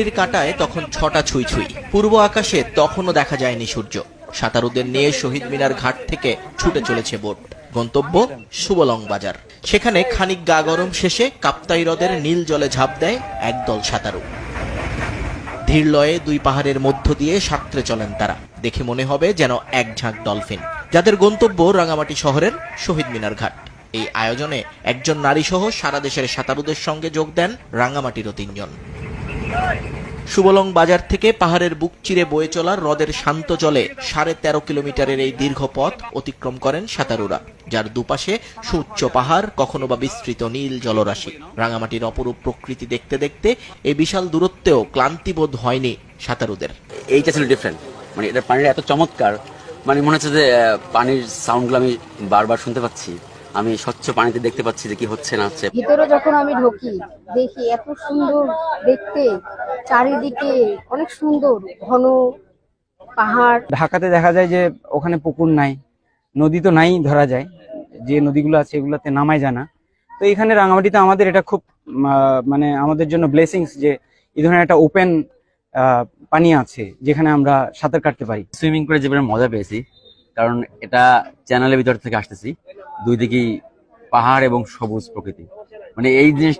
ঘড়ির কাঁটায় তখন ছটা ছুঁই ছুঁই। পূর্ব আকাশে তখনও দেখা যায়নি সূর্য। সাঁতারুদের নিয়ে শহীদ মিনার ঘাট থেকে ছুটে চলেছে বোট। গন্তব্য সুবলং বাজার। সেখানে খানিক গা গরম শেষে কাপ্তাই হ্রদের নীল জলে ঝাঁপ দেয় একদল সাঁতারু। ধীর লয়ে দুই পাহাড়ের মধ্য দিয়ে সাঁতরে চলেন তারা। দেখে মনে হবে যেন এক ঝাঁক ডলফিন, যাদের গন্তব্য রাঙামাটি শহরের শহীদ মিনার ঘাট। এই আয়োজনে একজন নারী সহ সারা দেশের সাঁতারুদের সঙ্গে যোগ দেন রাঙামাটিরও তিনজন। সুবলং বাজার থেকে পাহাড়ের বুক চিরে বয়ে চলা হ্রদের শান্ত জলে সাড়ে তেরো কিলোমিটারের এই দীর্ঘ পথ অতিক্রম করেন সাঁতারুরা, যার দুপাশে সুউচ্চ পাহাড়, কখনো বা বিস্তৃত নীল জলরাশি। রাঙামাটির অপরূপ প্রকৃতি দেখতে দেখতে এই বিশাল দূরত্বেও ক্লান্তিবোধ হয়নি সাঁতারুদের। এইটা ছিল ডিফারেন্ট মানে এটা পানির এত চমৎকার মানে মনে হচ্ছে যে পানির সাউন্ডগুলো আমি বারবার শুনতে পাচ্ছি। আমি স্বচ্ছ পানিতে দেখতে পাচ্ছি যে কি হচ্ছে না হচ্ছে। ভিতরে যখন আমি ঢুকি দেখি এত সুন্দর দেখতে চারিদিকে অনেক সুন্দর ঘন পাহাড়। ঢাকাতে দেখা যায় যে ওখানে পুকুর নাই নদী তো নাই ধরা যায় যে নদীগুলো আছে এগুলোতে নামাই জানা তো এখানে রাঙামাটিতে আমাদের এটা খুব আহ, মানে আমাদের জন্য ব্লেসিংস যে এই ধরনের একটা ওপেন পানি আছে যেখানে আমরা সাঁতার কাটতে পারি। সুইমিং করে যেভাবে মজা পেয়েছি কারণ এটা চ্যানেলের ভিতর থেকে আসতেছি। দুই দিকেই পাহাড় এবং সবুজ প্রকৃতি। মানে এই জিনিস